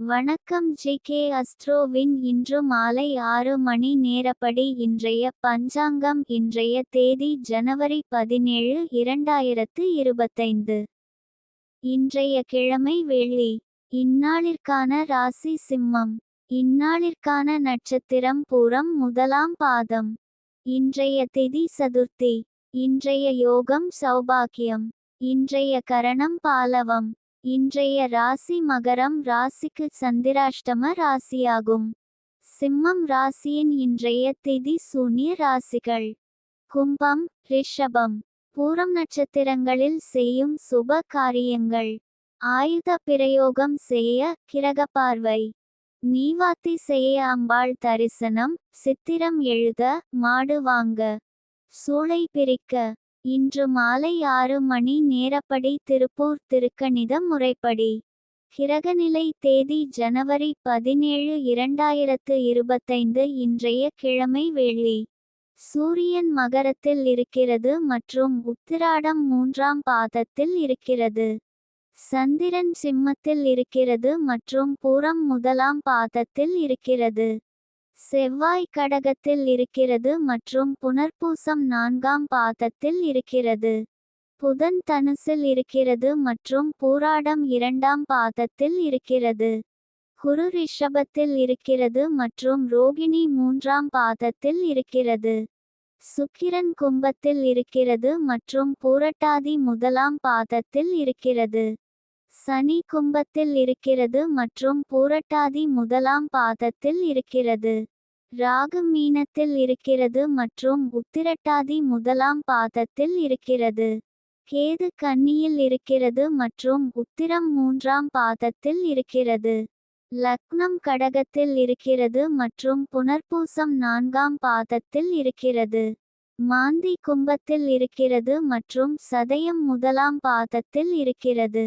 வணக்கம் G K அஸ்ட்ரோவின் இன்று மாலை ஆறு மணி நேரப்படி இன்றைய பஞ்சாங்கம் இன்றைய தேதி ஜனவரி பதினேழு இரண்டாயிரத்து இருபத்தைந்து. இன்றைய கிழமை வெள்ளி. இந்நாளிற்கான ராசி சிம்மம். இந்நாளிற்கான நட்சத்திரம் பூரம் முதலாம் பாதம். இன்றைய திதி சதுர்த்தி. இன்றைய யோகம் சௌபாக்கியம். இன்றைய கரணம் பாலவம். இன்றைய ராசி மகரம் ராசிக்கு சந்திராஷ்டம ராசியாகும். சிம்மம் ராசியின் இன்றைய திதி சூனிய ராசிகள். கும்பம் ரிஷபம். பூரம் நட்சத்திரங்களில் செய்யும் சுப காரியங்கள். ஆயுத பிரயோகம் செய்ய கிரக பார்வை. நீவாத்தி செய்ய அம்பாள் தரிசனம் சித்திரம் எழுத மாடு வாங்க. சூளை பிரிக்க. இன்று மாலை ஆறு மணி நேரப்படி திருப்பூர் திருக்கணித முறைப்படி. கிரகநிலை தேதி ஜனவரி பதினேழு இரண்டாயிரத்து இருபத்தைந்து இன்றைய கிழமை வெள்ளி சூரியன் மகரத்தில் இருக்கிறது மற்றும் உத்திராடம் மூன்றாம் பாதத்தில் இருக்கிறது. சந்திரன் சிம்மத்தில் இருக்கிறது மற்றும் பூரம் முதலாம் பாதத்தில் இருக்கிறது. செவ்வாய் கடகத்தில் இருக்கிறது மற்றும் புனர்பூசம் நான்காம் பாதத்தில் இருக்கிறது. புதன் தனுசில் இருக்கிறது மற்றும் பூராடம் இரண்டாம் பாதத்தில் இருக்கிறது. குரு ரிஷபத்தில் இருக்கிறது மற்றும் ரோகிணி மூன்றாம் பாதத்தில் இருக்கிறது. சுக்கிரன் கும்பத்தில் இருக்கிறது மற்றும் பூரட்டாதி முதலாம் பாதத்தில் இருக்கிறது. சனி கும்பத்தில் இருக்கிறது மற்றும் பூரட்டாதி முதலாம் பாதத்தில் இருக்கிறது. ராகு மீனத்தில் இருக்கிறது மற்றும் உத்திரட்டாதி முதலாம் பாதத்தில் இருக்கிறது. கேது கன்னியில் இருக்கிறது மற்றும் உத்திரம் மூன்றாம் பாதத்தில் இருக்கிறது. லக்னம் கடகத்தில் இருக்கிறது மற்றும் புனர்பூசம் நான்காம் பாதத்தில் இருக்கிறது. மாந்தி கும்பத்தில் இருக்கிறது மற்றும் சதயம் முதலாம் பாதத்தில் இருக்கிறது.